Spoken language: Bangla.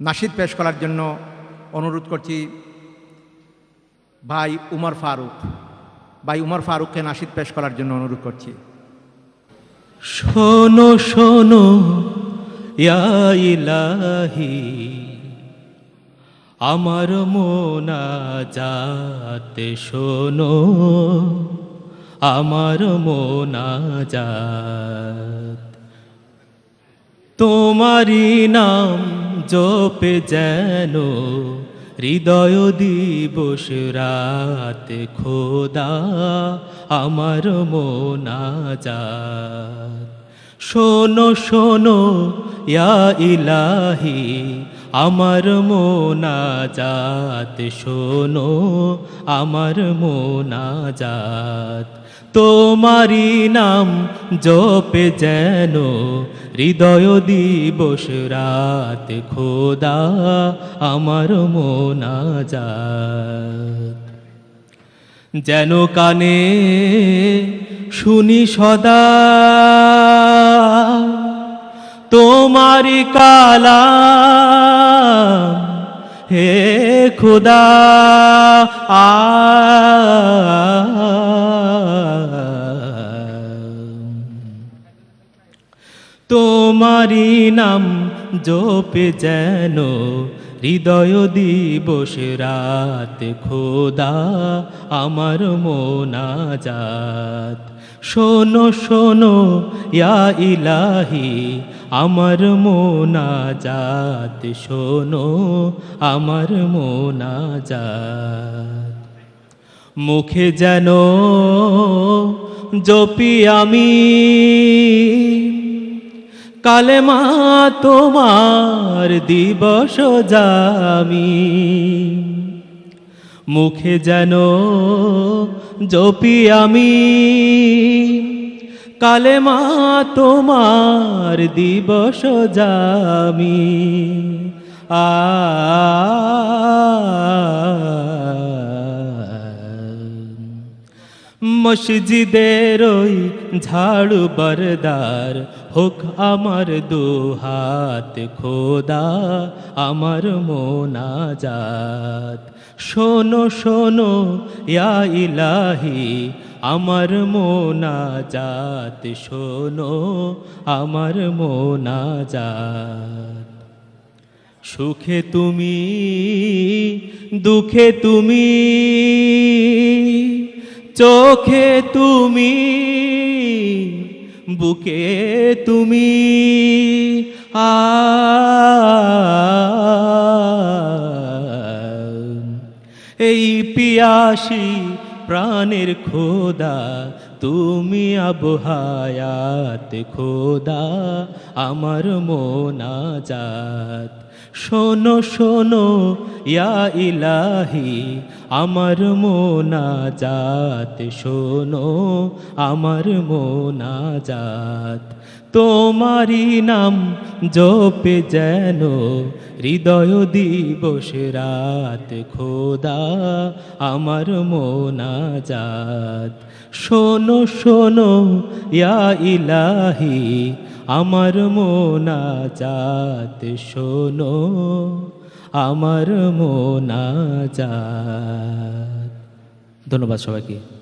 নাশিদ পেশ করার জন্য অনুরোধ করছি, ভাই উমর ফারুক, ভাই উমর ফারুককে নাশিদ পেশ করার জন্য অনুরোধ করছি। শোনো শোনো ইলাহি, আমার মোনাজাতে শোনো, আমার মোনা মোনাজাত। তোমারি নাম জপে যেন হৃদয় দিবস রাত খোদা আমার মোনাজাত শোনো শোনো, ইয়া ইলাহি, আমার মোনাজাত, শোনো, আমার মোনাজাত। তোমারি নাম জপে যেন হৃদয় দিবস রাত, খোদা আমার মোনাজাত। যেন কানে শুনি সদা তোমারি কালা হে খুদা। আ তোমারি নাম জপে যেন হৃদয় দিবস রাত, খোদা আমার মোনাজাত। শোনো শোনো, ইয়া ইলাহি, আমার মোনাজাত, শোনো, আমার মোনা মোনাজাত। মুখে যেন জপি আমি, কালেমা তোমার দিবস জামি। মুখে যেন জপি আমি। কালেমা তোমার দিবস যামি আ মসজিদের ওই ঝাড়ু বরদার। হোক আমার দুহাত খোদা, আমার মোনাজাত। শোনো শোনো, ইয়া ইলাহি, আমার মোনাজাত। শোনো, আমার মোনাজাত। সুখে তুমি, দুঃখে তুমি চোখে তুমি বুকে তুমি এই পিয়াসি প্রাণের খোদা তুমি আবহায়াত খোদা আমার মোনাজাত। শোনো শোনো, ইয়া ইলাহি, আমার মোনাজাত। শোনো, আমার মোনাজাত। তোমারি নাম জপে যেন হৃদয় দিবস রাত। খোদা, আমার মোনাজাত। শোনো শোনো, ইয়া ইলাহি আমার মোনা যাত শোনো আমার মোনা যাত ধন্যবাদ সবাইকে।